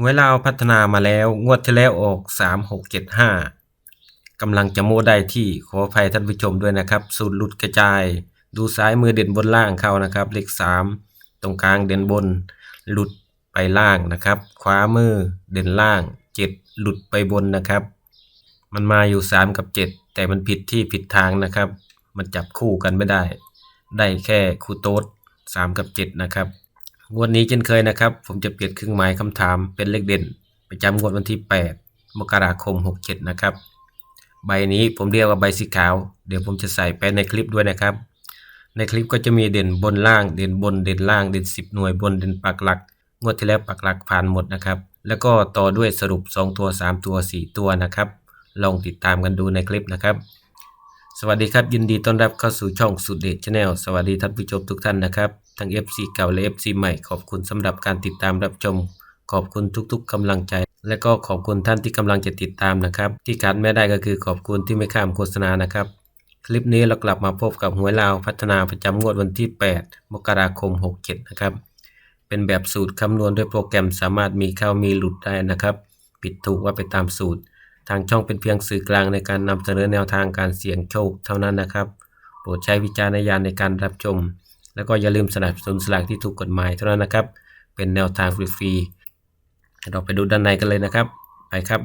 งวยลาวพัฒนามาแล้ว งวดที่แล้วออก 3675กำลังจะโม้ได้ที่ขออภัยท่านผู้ชมด้วยนะครับ สูตรหลุดกระจาย ดูซ้ายมือเด่นบนล่างเข้านะครับ เลข 3 ตรงกลางเด่นบน หลุดไปล่างนะครับ ขวามือเด่นล่าง 7 หลุดไปบนนะครับ มันมาอยู่ 3 กับ 7 แต่มันผิดที่ผิดทางนะครับ มันจับคู่กันไม่ได้ ได้แค่คู่โต๊ด3กับ 7 นะครับ งวดนี้เช่นเคยนะครับ ผมจะเปลี่ยนเครื่องหมายคำถามเป็นเลขเด่น ประจำงวดวันที่ 8 มกราคม 67 นะครับ ใบนี้ผมเรียกว่าใบสีขาว เดี๋ยวผมจะใส่ไปในคลิปด้วยนะครับ ในคลิปก็จะมีเด่นบนล่าง เด่นบน เด่นล่าง เด่น 10 หน่วยบน เด่นปักหลัก งวดที่แล้วปักหลักผ่านหมดนะครับ แล้วก็ต่อด้วยสรุป 2 ตัว 3 ตัว 4 ตัวนะครับ ลองติดตามกันดูในคลิปนะครับ สวัสดีครับ ยินดีต้อนรับเข้าสู่ช่องสุดเดชชาแนลสวัสดีท่านผู้ชมทุกท่านนะครับ ทั้ง FC เก่าและ FC ใหม่ขอบคุณสำหรับการติดตามรับชม ขอบคุณทุกๆกำลังใจ และก็ขอบคุณท่านที่กำลังจะติดตามนะครับ ที่ขาดไม่ได้ก็คือขอบคุณที่ไม่ข้ามโฆษณานะครับ คลิปนี้เรากลับมาพบกับหวยลาวพัฒนาประจำงวดวันที่ 8 มกราคม 67 นะครับ เป็นแบบสูตรคำนวณด้วยโปรแกรมสามารถมีเข้ามีหลุดได้นะครับผิดถูกว่าไปตามสูตร ทางช่องเป็นเพียงสื่อกลางในการนำเสนอแนวทางการเสี่ยงโชคเท่านั้นนะครับ โปรดใช้วิจารณญาณในการรับชม แล้วก็อย่าลืมสนับสนุนสลากที่ถูกกฎหมายเท่านั้นนะครับ เป็นแนวทางฟรีๆเราไปดูด้านในกันเลยนะครับ ไปครับ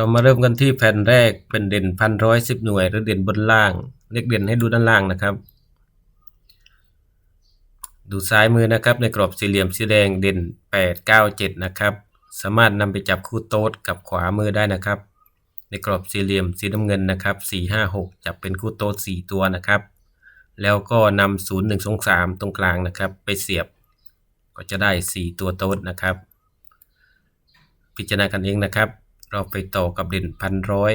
เรามาเริ่มกันที่แผ่นแรกเป็นเด่นพันร้อยสิบหน่วย หรือเด่นบนล่าง เลขเด่นให้ดูด้านล่างนะครับ ดูซ้ายมือนะครับ ในกรอบสี่เหลี่ยมสีแดงเด่นแปดเก้าเจ็ดนะครับ สามารถนำไปจับคู่โต๊ดกับขวามือได้นะครับ ในกรอบสี่เหลี่ยมสีน้ำเงินนะครับสี่ห้าหกจับเป็นคู่โต๊ดสี่ตัวนะครับ แล้วก็นำศูนย์หนึ่งสองสามตรงกลางนะครับ ไปเสียบ ก็จะได้สี่ตัวโต๊ดนะครับ พิจารณากันเองนะครับ เราไปต่อกับเด่นพันร้อย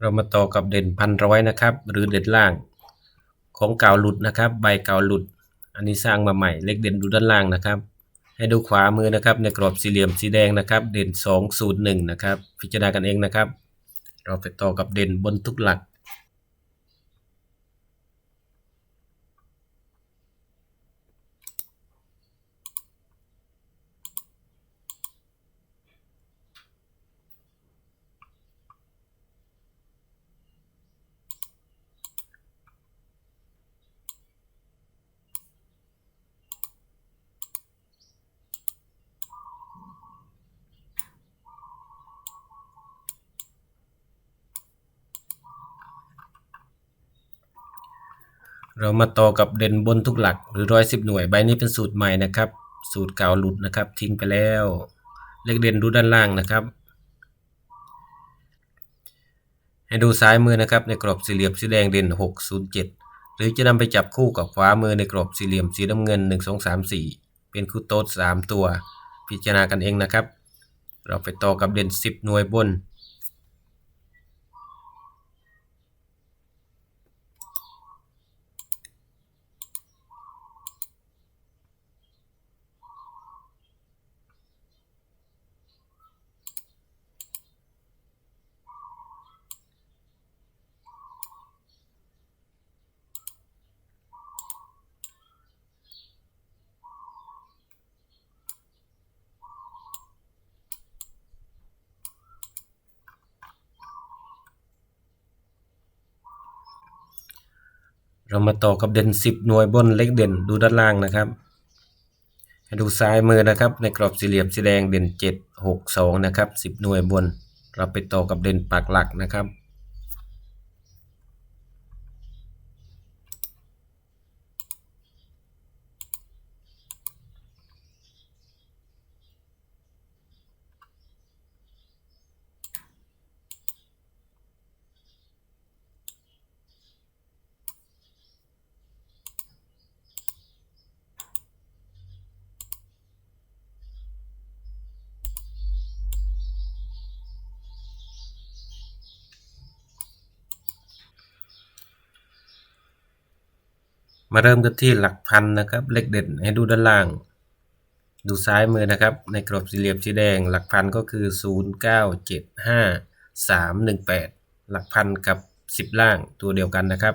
เรามาต่อกับเด่นพันร้อยนะครับ หรือเด่นล่าง ของเก่าหลุดนะครับ ใบเก่าหลุด อันนี้สร้างมาใหม่เลขเด่นดูด้านล่างนะครับ ให้ดูขวามือนะครับ ในกรอบสี่เหลี่ยมสีแดงนะครับ เด่น 2 0 1 นะครับ พิจารณากันเองนะครับ เราไปต่อกับเด่นบนทุกหลัก เรามาต่อกับเด่นบนทุกหลักหรือร้อยสิบหน่วยใบนี้เป็นสูตรใหม่นะครับ สูตรเก่าหลุดนะครับ ทิ้งไปแล้ว เลขเด่นดูด้านล่างนะครับ ให้ดูซ้ายมือนะครับ ในกรอบสี่เหลี่ยมสีแดงเด่น 607 หรือจะนำไปจับคู่กับขวามือในกรอบสี่เหลี่ยมสีน้ำเงิน 1 2 3 4 เป็นคู่โต๊ด3ตัว พิจารณากันเองนะครับ เราไปต่อกับเด่น 10 หน่วยบน เรามาต่อกับเด่น 10 หน่วยบนเล็กเด่นดูด้านล่างนะครับให้ดูซ้ายมือนะครับ ในกรอบสี่เหลี่ยมสีแดงเด่น 7 6 2 นะครับ 10 หน่วยบน เราไปต่อกับเด่นปากหลักนะครับ มาเริ่มกันที่หลักพันนะครับ เลขเด่นให้ดูด้านล่าง ดูซ้ายมือนะครับ ในกรอบสี่เหลี่ยมสีแดง หลักพันก็คือ 0 9 7 5 3 1 8 หลักพันกับ 10 ล่างตัวเดียวกันนะครับ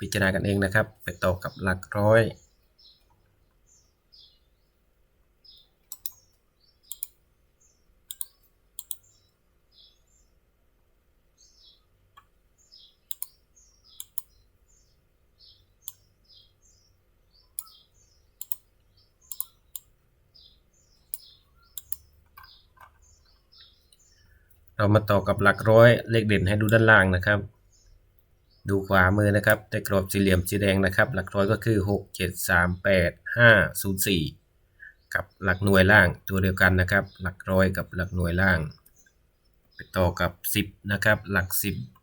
พิจารณากันเองนะครับ ไปต่อกับหลักร้อย เรามาต่อกับหลักร้อยเลขเด่นให้ดูด้านล่างนะครับ ดูขวามือนะครับในกรอบสี่เหลี่ยมสีแดงนะครับ หลักร้อยก็คือ 6 7 3 8 5 0 4 กับหลักหน่วยล่างตัวเดียวกันนะครับ หลักร้อยกับหลักหน่วยล่าง ไปต่อกับ 10 นะครับ หลัก 10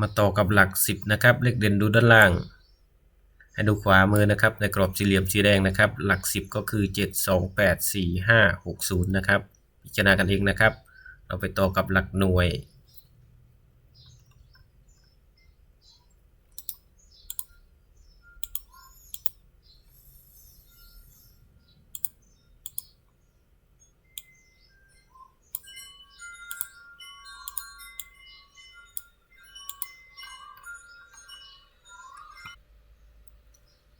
มาต่อกับหลัก 10 นะครับ เลขเด่นดูด้านล่าง ให้ดูขวามือนะครับ ในกรอบสี่เหลี่ยมสีแดงนะครับ หลัก 10 ก็คือ 7 2 8 4 5 6 0 นะครับ พิจารณากันเองนะครับ เราไปต่อกับหลักหน่วย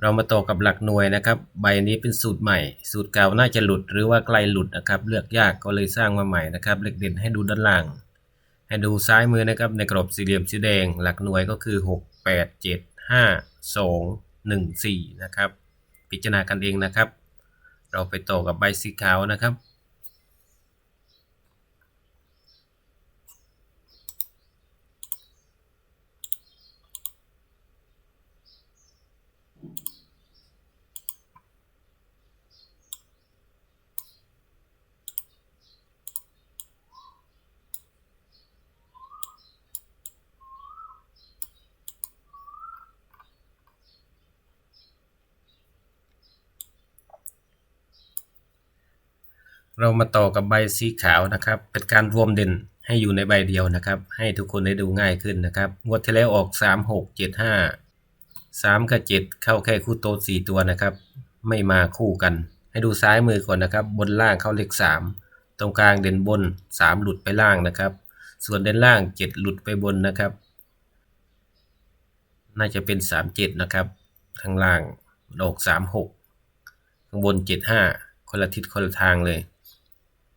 เรามาต่อกับหลักหน่วยนะครับ ใบนี้เป็นสูตรใหม่ สูตรเก่าน่าจะหลุดหรือว่าใกล้หลุดนะครับ เลือกยากก็เลยสร้างมาใหม่นะครับ เลขเด่นให้ดูด้านล่าง ให้ดูซ้ายมือนะครับ ในกรอบสี่เหลี่ยมสีแดง หลักหน่วยก็คือ 6 8 7 5 2 1 4 นะครับ พิจารณากันเองนะครับ เราไปต่อกับใบสีขาวนะครับ เรามาต่อกับใบสีขาวนะครับเป็นการรวมเด่นให้อยู่ในใบเดียวนะครับ ให้ทุกคนได้ดูง่ายขึ้นนะครับงวดที่แล้วออก 3 6 7 5 3 กับ 7 เข้าแค่คู่โต๊ด4ตัวนะครับ ไม่มาคู่กัน ให้ดูซ้ายมือก่อนนะครับ บนล่างเข้าเลข 3 ตรงกลางเด่นบน 3 หลุดไปล่างนะครับ ส่วนเด่นล่าง 7 หลุดไปบนนะครับ น่าจะเป็น 3 7 นะครับข้างล่างออก 3 6ข้างบน 7 5 คนละทิศคนละทางเลย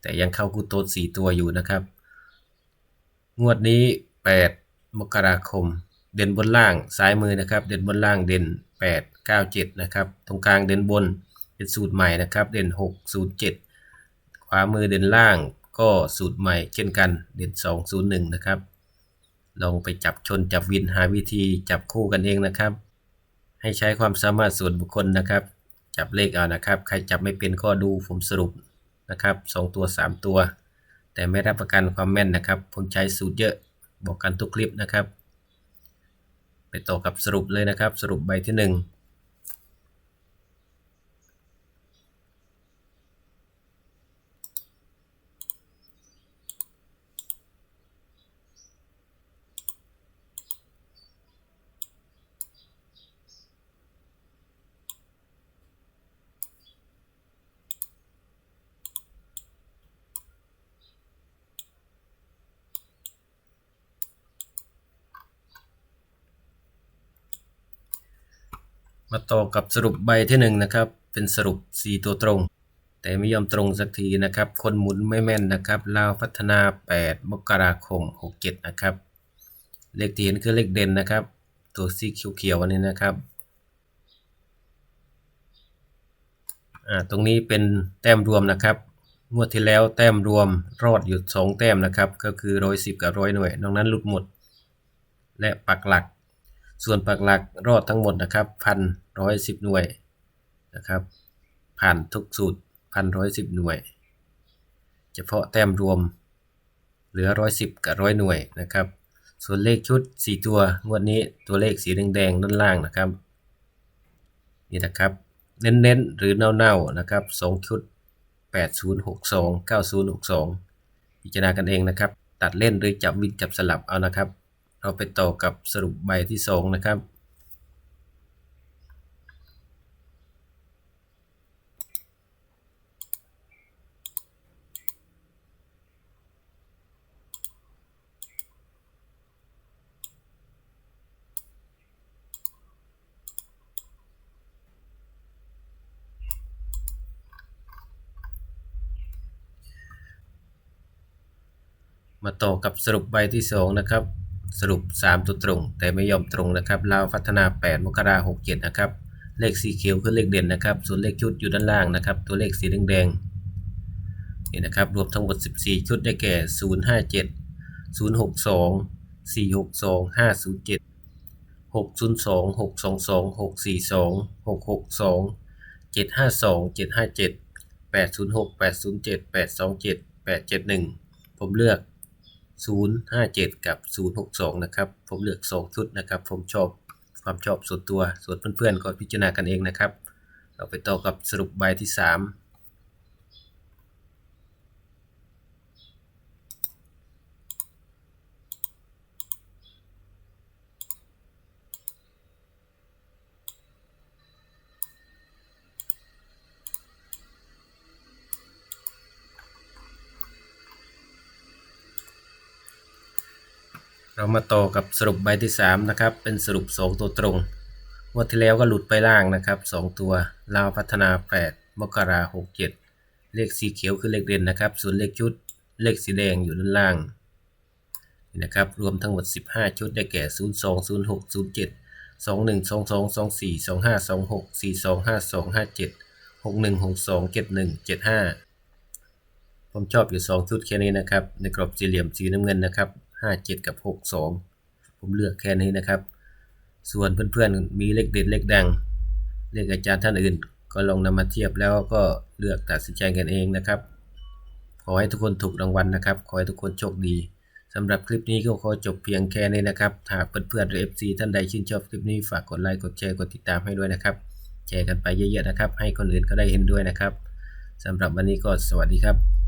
แต่ยังเข้ากูโตดสี่ตัวอยู่นะครับ งวดนี้ 8 มกราคม เด่นบนล่างซ้ายมือนะครับ เด่นบนล่างเด่น 8 9 7 นะครับ ตรงกลางเด่นบนเป็นสูตรใหม่นะครับ เด่น 6 0 7 ขวามือเด่นล่างก็สูตรใหม่เช่นกันเด่น 2 0 1 นะครับ ลองไปจับชนจับวินหาวิธีจับคู่กันเองนะครับ ให้ใช้ความสามารถส่วนบุคคลนะครับ จับเลขเอานะครับ ใครจับไม่เป็นก็ดูผมสรุป นะครับ 2 ตัว 3 ตัว แต่ไม่รับประกันความแม่นนะครับ ผมใช้สูตรเยอะบอกกันทุกคลิปนะครับ ไปต่อกับสรุปเลยนะครับ สรุปใบที่ 1 มาต่อกับสรุปใบที่1นงนะครับ เป็นสรุป 4 ตัวตรง แต่ไม่ยอมตรงสักทีนะครับ คนหมุนไม่แม่นนะครับลาวพัฒนา 8 มกราคม 67 นะครับ เลขที่เห็นคือเลขเด่นนะครับ ตัวสีเขียวๆอันนี้นะครับอ่าตรงนี้เป็นแต้มรวมนะครับงวดที่แล้วแต้มรวมรอดอยู่ 2 แต้มนะครับ ก็คือ 110 กับ 100 หน่วยนอกนั้นหลุดหมด และปักหลัก ส่วนปักหลักรอดทั้งหมดนะครับพันร้อยสิบหน่วยนะครับ ผ่านทุกสูตรพันร้อยสิบหน่วย เฉพาะแต้มรวมเหลือร้อยสิบกับร้อยหน่วยนะครับ ส่วนเลขชุด4ตัวงวดนี้ตัวเลขสีแดงๆด้านล่างนะครับนี่นะครับเน้นๆหรือเน่าๆนะครับ2ชุด 8062 9062 พิจารณากันเองนะครับ ตัดเล่นหรือจับวินจับสลับเอานะครับ เราไปต่อกับสรุปใบที่ 2 นะครับ มาต่อกับสรุปใบที่ 2 นะครับ สรุป 3 ตัวตรง แต่ไม่ยอมตรงนะครับลาวพัฒนา 8 มกราคม67นะครับ เลขสีเขียวคือเลขเด่นนะครับ ส่วนเลขชุดอยู่ด้านล่างนะครับ ตัวเลขสีแดงๆนี่นะครับ รวมทั้งหมด 14 ชุดได้แก่ 057 062 462 507 602 622 642 662 752 757 806 807 827 871 ผมเลือก 057 กับ 062 นะครับ ผมเลือก 2 ชุดนะครับ ผมชอบความชอบส่วนตัว ส่วนเพื่อนๆก็พิจารณากันเองนะครับ เราไปต่อกับสรุปใบที่ 3 เรามาต่อกับสรุปใบที่3นะครับเป็นสรุป 2 ตัวตรงงวดที่แล้วก็หลุดไปล่างนะครับ 2 ตัวลาวพัฒนา 8 มกราคม67เลขสีเขียวคือเลขเด่นนะครับ ส่วนเลขชุดเลขสีแดงอยู่ด้านล่างนี่นะครับรวมทั้งหมด 15 ชุดได้แก่ 02 06 07 21 22 24 25 26 42 52 57 61 62 71 75 ผมชอบอยู่ 2 ชุดแค่นี้นะครับ ในกรอบสี่เหลี่ยมสีน้ำเงินนะครับ 57 กับ 62 ผมเลือกแค่นี้นะครับ ส่วนเพื่อนๆ มีเลขเด็ดเลขดัง เลขอาจารย์ท่านอื่น ก็ลองนำมาเทียบแล้วก็เลือกตัดสินใจกันเองนะครับ ขอให้ทุกคนถูกรางวัลนะครับ ขอให้ทุกคนโชคดีสำหรับคลิปนี้ก็ขอจบเพียงแค่นี้นะครับหากเพื่อนๆหรือ FC ท่านใดชื่นชอบคลิปนี้ฝากกดไลค์กดแชร์กดติดตามให้ด้วยนะครับ แชร์กันไปเยอะๆนะครับ ให้คนอื่นก็ได้เห็นด้วยนะครับสำหรับวันนี้ก็สวัสดีครับ